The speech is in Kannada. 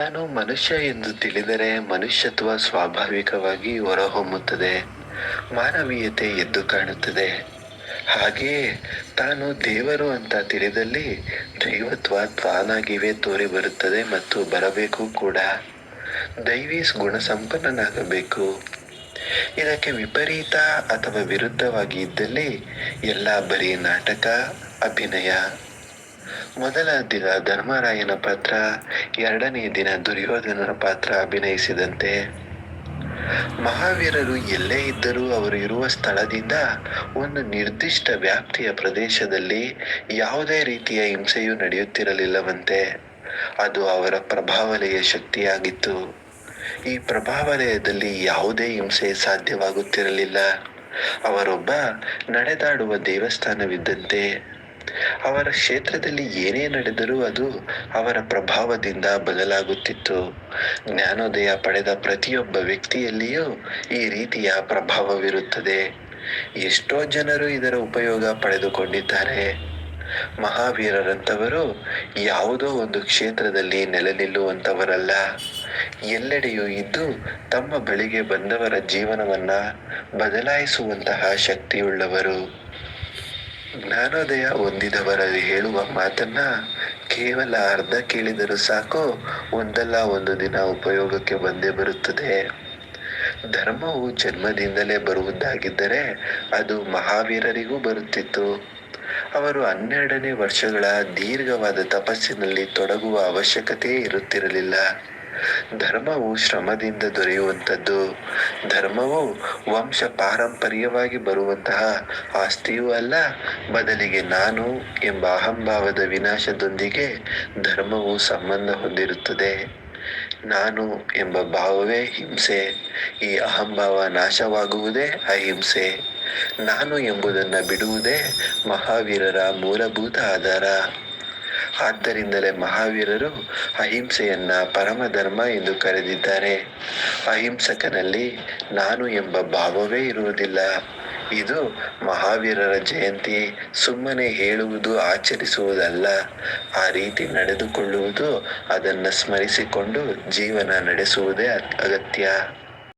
ನಾನು ಮನುಷ್ಯ ಎಂದು ತಿಳಿದರೆ ಮನುಷ್ಯತ್ವ ಸ್ವಾಭಾವಿಕವಾಗಿ ಹೊರಹೊಮ್ಮುತ್ತದೆ, ಮಾನವೀಯತೆ ಎದ್ದು ಕಾಣುತ್ತದೆ. ಹಾಗೆಯೇ ತಾನು ದೇವರು ಅಂತ ತಿಳಿದಲ್ಲಿ ದೈವತ್ವ ತಾನಾಗಿವೆ ತೋರಿ ಬರುತ್ತದೆ ಮತ್ತು ಬರಬೇಕು ಕೂಡ. ದೈವಿ ಗುಣಸಂಪನ್ನನಾಗಬೇಕು. ಇದಕ್ಕೆ ವಿಪರೀತ ಅಥವಾ ವಿರುದ್ಧವಾಗಿ ಇದ್ದಲ್ಲಿ ಎಲ್ಲ ಬರೀ ನಾಟಕ, ಅಭಿನಯ. ಮೊದಲ ದಿನ ಧರ್ಮರಾಯನ ಪಾತ್ರ, ಎರಡನೇ ದಿನ ದುರ್ಯೋಧನನ ಪಾತ್ರ ಅಭಿನಯಿಸಿದಂತೆ. ಮಹಾವೀರರು ಎಲ್ಲೇ ಇದ್ದರೂ ಅವರು ಇರುವ ಸ್ಥಳದಿಂದ ಒಂದು ನಿರ್ದಿಷ್ಟ ವ್ಯಾಪ್ತಿಯ ಪ್ರದೇಶದಲ್ಲಿ ಯಾವುದೇ ರೀತಿಯ ಹಿಂಸೆಯೂ ನಡೆಯುತ್ತಿರಲಿಲ್ಲವಂತೆ. ಅದು ಅವರ ಪ್ರಭಾವಲಯ ಶಕ್ತಿಯಾಗಿತ್ತು. ಈ ಪ್ರಭಾವಲಯದಲ್ಲಿ ಯಾವುದೇ ಹಿಂಸೆ ಸಾಧ್ಯವಾಗುತ್ತಿರಲಿಲ್ಲ. ಅವರೊಬ್ಬ ನಡೆದಾಡುವ ದೇವಸ್ಥಾನವಿದ್ದಂತೆ. ಅವರ ಕ್ಷೇತ್ರದಲ್ಲಿ ಏನೇ ನಡೆದರೂ ಅದು ಅವರ ಪ್ರಭಾವದಿಂದ ಬದಲಾಗುತ್ತಿತ್ತು. ಜ್ಞಾನೋದಯ ಪಡೆದ ಪ್ರತಿಯೊಬ್ಬ ವ್ಯಕ್ತಿಯಲ್ಲಿಯೂ ಈ ರೀತಿಯ ಪ್ರಭಾವವಿರುತ್ತದೆ. ಎಷ್ಟೋ ಜನರು ಇದರ ಉಪಯೋಗ ಪಡೆದುಕೊಂಡಿದ್ದಾರೆ. ಮಹಾವೀರರಂಥವರು ಯಾವುದೋ ಒಂದು ಕ್ಷೇತ್ರದಲ್ಲಿ ನೆಲೆ ನಿಲ್ಲುವಂಥವರಲ್ಲ ಎಲ್ಲೆಡೆಯೂ ಇದ್ದು ತಮ್ಮ ಬಳಿಗೆ ಬಂದವರ ಜೀವನವನ್ನ ಬದಲಾಯಿಸುವಂತಹ ಶಕ್ತಿಯುಳ್ಳವರು. ಜ್ಞಾನೋದಯ ಹೊಂದಿದವರಲ್ಲಿ ಹೇಳುವ ಮಾತನ್ನ ಕೇವಲ ಅರ್ಧ ಕೇಳಿದರೂ ಸಾಕು, ಒಂದಲ್ಲ ಒಂದು ದಿನ ಉಪಯೋಗಕ್ಕೆ ಬಂದೇ ಬರುತ್ತದೆ. ಧರ್ಮವು ಜನ್ಮದಿಂದಲೇ ಬರುವುದಾಗಿದ್ದರೆ ಅದು ಮಹಾವೀರರಿಗೂ ಬರುತ್ತಿತ್ತು. ಅವರು ಹನ್ನೆರಡನೇ ವರ್ಷಗಳ ದೀರ್ಘವಾದ ತಪಸ್ಸಿನಲ್ಲಿ ತೊಡಗುವ ಅವಶ್ಯಕತೆ ಇರುತ್ತಿರಲಿಲ್ಲ. ಧರ್ಮವು ಶ್ರಮದಿಂದ ದೊರೆಯುವಂಥದ್ದು. ಧರ್ಮವು ವಂಶ ಪಾರಂಪರ್ಯವಾಗಿ ಬರುವಂತಹ ಆಸ್ತಿಯೂ ಅಲ್ಲ, ಬದಲಿಗೆ ನಾನು ಎಂಬ ಅಹಂಭಾವದ ವಿನಾಶದೊಂದಿಗೆ ಧರ್ಮವು ಸಂಬಂಧ ಹೊಂದಿರುತ್ತದೆ. ನಾನು ಎಂಬ ಭಾವವೇ ಹಿಂಸೆ. ಈ ಅಹಂಭಾವ ನಾಶವಾಗುವುದೇ ಅಹಿಂಸೆ. ನಾನು ಎಂಬುದನ್ನು ಬಿಡುವುದೇ ಮಹಾವೀರರ ಮೂಲಭೂತ ಆಧಾರ. ಆದ್ದರಿಂದಲೇ ಮಹಾವೀರರು ಅಹಿಂಸೆಯನ್ನ ಪರಮಧರ್ಮ ಎಂದು ಕರೆದಿದ್ದಾರೆ. ಅಹಿಂಸಕನಲ್ಲಿ ನಾನು ಎಂಬ ಭಾವವೇ ಇರುವುದಿಲ್ಲ. ಇದು ಮಹಾವೀರರ ಜಯಂತಿ ಸುಮ್ಮನೆ ಹೇಳುವುದು ಆಚರಿಸುವುದಲ್ಲ. ಆ ರೀತಿ ನಡೆದುಕೊಳ್ಳುವುದು ಅದನ್ನು ಸ್ಮರಿಸಿಕೊಂಡು ಜೀವನ ನಡೆಸುವುದೇ ಅಗತ್ಯ